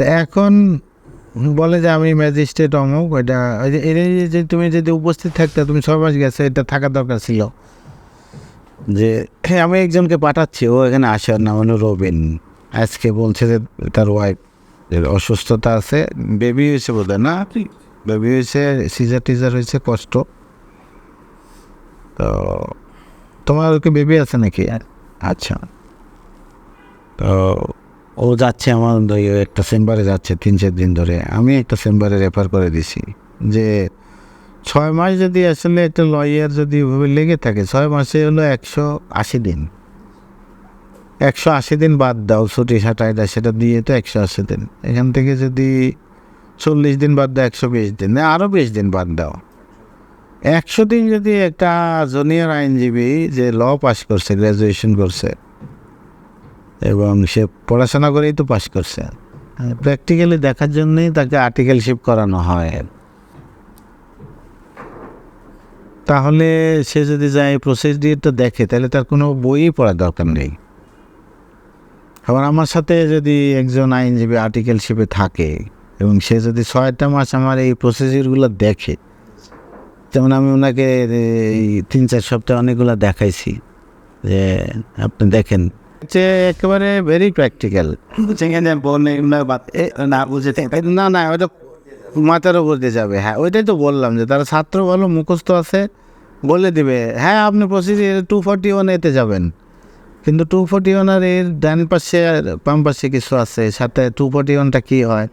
তো এখন বলে যে আমি ম্যাজিস্ট্রেট অমুক ওইটা ওই যে তুমি যদি উপস্থিত থাকতে তুমি ছয় মাস গেছে এটা থাকার দরকার ছিল। যে হ্যাঁ আমি একজনকে পাঠাচ্ছি ও এখানে আসার নাম হলো রবিন। আজকে বলছে যে তার ওয়াইফ অসুস্থতা আছে বেবি হয়েছে বোধ না? বেবি হয়েছে। সিজার টিজার হয়েছে কষ্ট। তো তোমার কি বেবি আছে নাকি? আচ্ছা। তো ও যাচ্ছে আমার একটা চেম্বারে যাচ্ছে, তিন চার দিন ধরে। আমি একটা চেম্বারে রেফার করে দিছি যে ছয় মাস যদি আসলে একটা লয়ার যদি ওভাবে লেগে থাকে, ছয় মাসে হলো একশো আশি দিন। একশো আশি দিন বাদ দাও, ছুটি সাটা এটা সেটা দিয়ে তো একশো আশি দিন। এখান থেকে যদি চল্লিশ দিন বাদ দাও, একশো বিশ দিন আরও বিশ দিন বাদ দাও। একশো দিন যদি একটা জুনিয়র আইনজীবী যে ল পাস করছে গ্র্যাজুয়েশন করছে এবং সে পড়াশোনা করেই তো পাশ করছে। প্র্যাকটিক্যালি দেখার জন্যই তাকে আর্টিকেলশিপ করানো হয়। তাহলে সে যদি যায় প্রসিডিউরটা দেখে, তাহলে তার কোনো বইই পড়ার দরকার নেই। আবার আমার সাথে যদি একজন আইনজীবী আর্টিকেলশিপে থাকে এবং সে যদি ছয়টা মাস আমার এই প্রসিডিউরগুলো দেখে, যেমন আমি ওনাকে এই তিন চার সপ্তাহে অনেকগুলো দেখাইছি যে আপনি দেখেন যে একেবারে ভেরি প্র্যাকটিক্যাল সেখানে বলে না, বুঝে না না, ওইটা মাথার উপর দিয়ে যাবে। হ্যাঁ ওইটাই তো বললাম যে তারা ছাত্র ভালো মুখস্থ আছে, বলে দিবে। হ্যাঁ আপনি প্রসিডিউর টু ফর্টি ওয়ান এতে যাবেন। কিন্তু টু ফর্টি ওয়ান আর এর ডান পাশে বাম পাশে কিছু আছে, সাথে টু ফর্টি ওয়ানটা কী হয়?